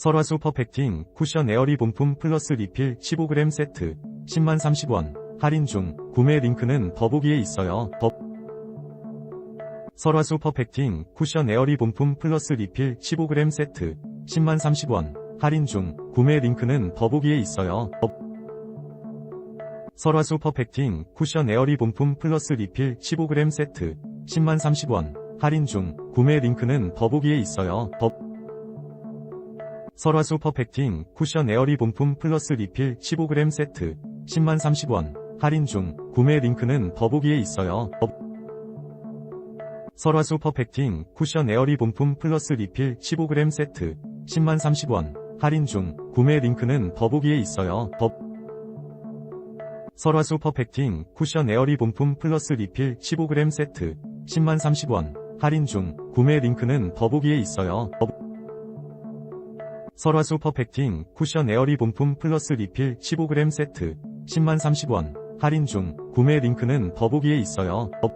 설화수 퍼펙팅 쿠션 에어리 본품 플러스 리필 15g 세트 10만 30원 할인 중 구매 링크는 더보기에 있어요. 더 설화수 퍼펙팅 쿠션 에어리 본품 플러스 리필 15g 세트 10만 30원 할인 중 구매 링크는 더보기에 있어요. 더 설화수 퍼펙팅 쿠션 에어리 본품 플러스 리필 15g 세트 10만 30원 할인 중 구매 링크는 더보기에 있어요. 더 설화수 퍼펙팅 쿠션 에어리 본품 플러스 리필 15g 세트 10만 30원. 할인 중. 구매 링크는 더보기에 있어요. 더 설화수 퍼펙팅 쿠션 에어리 본품 플러스 리필 15g 세트 10만 30원. 할인 중. 구매 링크는 더보기에 있어요. 더 설화수 퍼펙팅 쿠션 에어리 본품 플러스 리필 15g 세트 10만 30원. 할인 중. 구매 링크는 더보기에 있어요. 더 설화수 퍼펙팅 쿠션 에어리 본품 플러스 리필 15g 세트 10만 30원 할인 중 구매 링크는 더보기에 있어요. 더